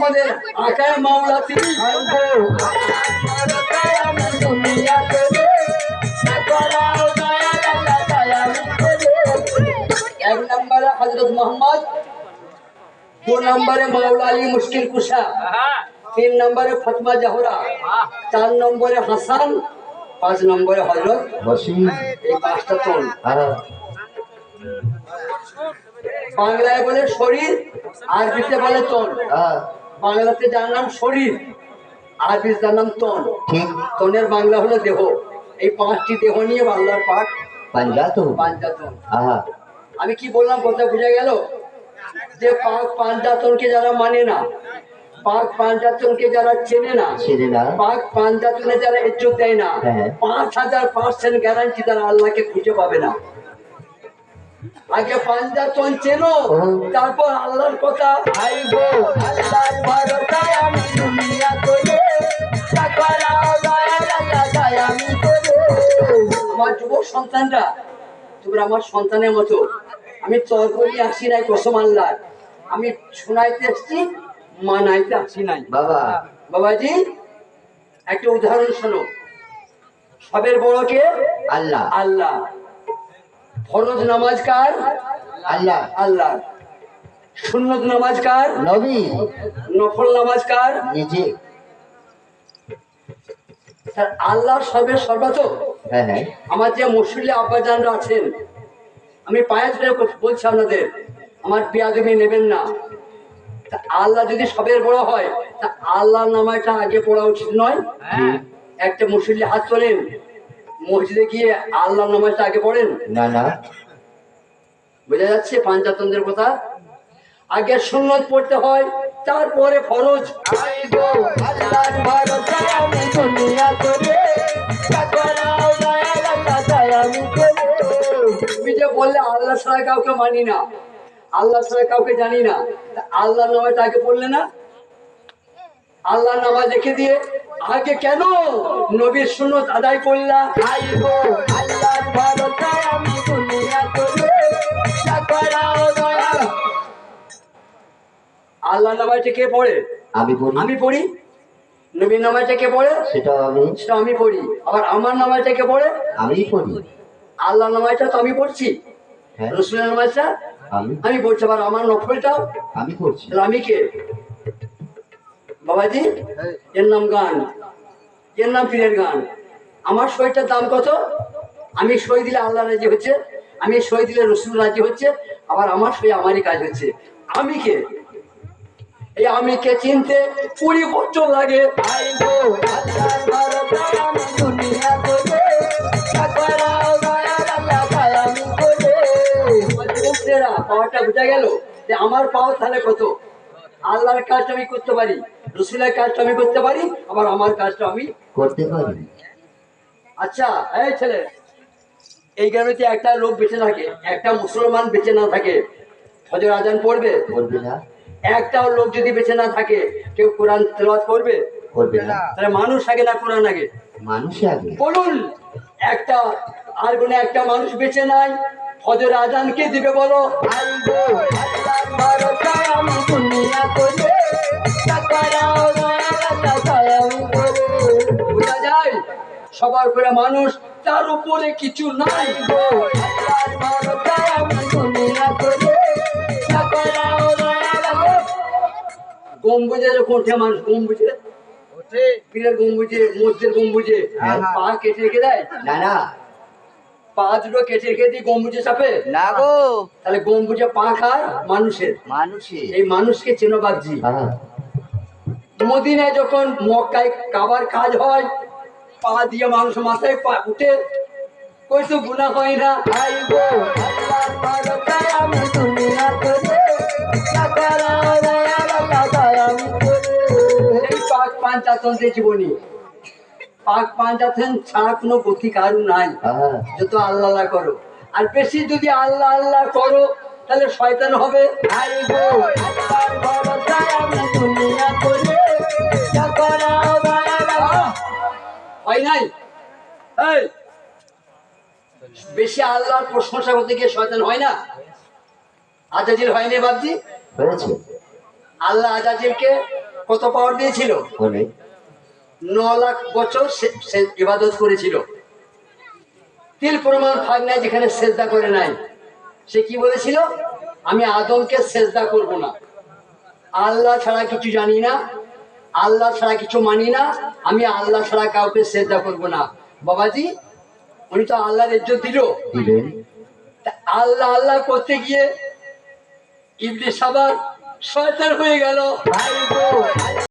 আমাদের আকায় মাওলা তিনি এক নম্বরে হজরত মোহাম্মদ দু নম্বরে মাওলা আলী মুশকিল কুশা তিন নম্বরে ফতমা জাহরা চার নম্বরে হাসান পাঁচ নম্বরে হজরত এই পাঁচটা তোল বাংলায় বলে শরীর আরবিতে বলে হ্যাঁ বাংলাতে যার নাম শরীর আরবি যার নাম তন। তনের বাংলা হলো দেহ। এই পাঁচটি দেহ নিয়ে বাংলার পাঠ পাঞ্জা তো পাঞ্জাতন আমি কি বললাম কথা বোঝা গেল? যে পাক পাঞ্জাতনকে যারা মানে না পাক পাঞ্জাতনকে যারা চেনে না ছেড়ে না। পাক পাঞ্জাতনে যারা ইজ্জত দেয় না হ্যাঁ। পাঁচ হাজার পার্সেন্ট গ্যারান্টি তারা আল্লাহকে খুঁজে পাবে না। আগে পাঞ্জাতন চেনো তারপর আল্লাহর কথা আইবো। আল্লাহর ভরসায় আমি দুনিয়া করে তাকরাও আল্লাহ আমি করে আমার যুবক সন্তানরা তোমরা আমার সন্তানের মতো আমি তর্কলি আসি নাই কসম আল্লাহ আমি শোনাইতে আসছি মানাইতে আসি নাই। বাবা। বাবাজি একটা উদাহরণ শোনো। সবের বড়কে আল্লাহ। আল্লাহ। ফরজ নামাজ কার? আল্লাহ। আল্লাহ। সুন্নত নামাজ কার? নবী। নফল নামাজ কার? নিজে। স্যার আল্লাহ সবের সর্বাত হ্যাঁ হ্যাঁ। আমার যে মুসল্লি আব্বাজানরা আছেন আমি পায়ে ধরে বলছি আপনাদের আমার পেয়াদবি নেবেন না। তা আল্লাহ যদি সবের বড় হয় তা আল্লাহ নামাটা আগে পড়া উচিত নয়। ঠিক। একটা মুসল্লি হাত তোলেন মসজিদে গিয়ে আল্লাহ নামাজটা আগে পড়েন? না না। বোঝা যাচ্ছে পাঞ্জাতনদের কথা? আগে সুন্নত পড়তে হয় তারপরে ফরজ। তুমি যে বললে আল্লাহ ছাড়া কাউকে মানি না আল্লাহ ছাড়া কাউকে জানি না আল্লাহ নামাজটা আগে পড়লে না? আল্লাহ নামাজ রেখে দিয়ে আগে কেন নবীর শূন্য আদায় করলা? আইগো আল্লাহর ভরসায় আমি দুনিয়া আল্লাহ নামাজটা কে পড়ে? আমি বলি আমি পড়ি? নবীর নামাজটা কে পড়ে? সেটা আমি সেটা আমি পড়ি। আবার আমার নামাজটা কে পড়ে? আমি পড়ি। আল্লাহ নামাজটা তো আমি পড়ছি। হ্যাঁ। রসুলের নামাজটা? আমি আমি পড়ছি আবার আমার নফলটাও? আমি পড়ছি। আমি কে? বাবাজি, এর নাম গান। এর নাম পীরের গান। আমার সইটার দাম কত? আমি সই দিলে আল্লাহ রাজি হচ্ছে, আমি সই দিলে রসুল রাজি হচ্ছে, আবার আমার সই আমারই কাজ হচ্ছে। আমি কে? এই আমি কে চিনতে কুড়ি বছর লাগে পাওয়াটা বোঝা গেল যে আমার পাওয়া তাহলে কত? আল্লাহর কাজটা আমি করতে পারি। রসুলের কাজটা আমি করতে পারি আবার আমার কাজটা আমি করতে পারি আচ্ছা এই ছেলে এই গ্রামেতে একটা লোক বেঁচে থাকে একটা মুসলমান বেঁচে না থাকে হজর আজান পড়বে করবে না একটাও লোক যদি বেঁচে না থাকে কেউ কোরআন তেলাওয়াত করবে করবে না তাহলে মানুষ আগে না কোরআন আগে মানুষ আগে বলুন একটা আর কোনো একটা মানুষ বেঁচে নাই হজর আজানকে দিবে বলো দুনিয়া করে বোঝা যায় সবার করে মানুষ তার উপরে কিছু নাই গো। গম্বুজে যখন ওঠে মানুষ গম্বুজে? পীরের গম্বুজে মসজিদের গম্বুজে। হ্যাঁ। পা কেটে রেখে দেয়? না না। পা দুটো কেটে রেখে দিয়ে গম্বুজে চাপে না গো। তাহলে গম্বুজে পা খায় মানুষের। মানুষের। এই মানুষকে চেনো বাগজি হ্যাঁ। মদিনায় যখন মক্কায় কাবার কাজ হয় পা দিয়ে মানুষ মাথায় পা উঠে কই তো গুণা হয় না? আমি জীবনী পাক পাঞ্চাতন ছাড়া কোনো গতি কারু নাই। যত আল্লাহ আল্লাহ করো। আর বেশি যদি আল্লাহ আল্লাহ করো তাহলে শয়তান হবে। আই গো আমি দুনিয়া করে। হয় নাই? এই বেশি আল্লাহর প্রশংসা করতে গিয়ে শয়তান হয় না? আজাজির হয়নি বাবজি হয়েছে। আল্লাহ আজাজিরকে কত পাওয়ার দিয়েছিল? ন লাখ বছর সে সে ইবাদত করেছিল। তিল প্রমাণ থাক নাই যেখানে সেজদা করে নাই। সে কি বলেছিল? আমি আদমকে সেজদা করব না। আল্লাহ ছাড়া কিছু জানি না। আল্লাহ ছাড়া কিছু মানি না আমি আল্লাহ ছাড়া কাউকে শ্রদ্ধা করব না। বাবাজি উনি তো আল্লাহর ইজ্জত দিল। আল্লাহ আল্লাহ করতে গিয়ে ইবলিশ আবার শয়তান হয়ে গেল।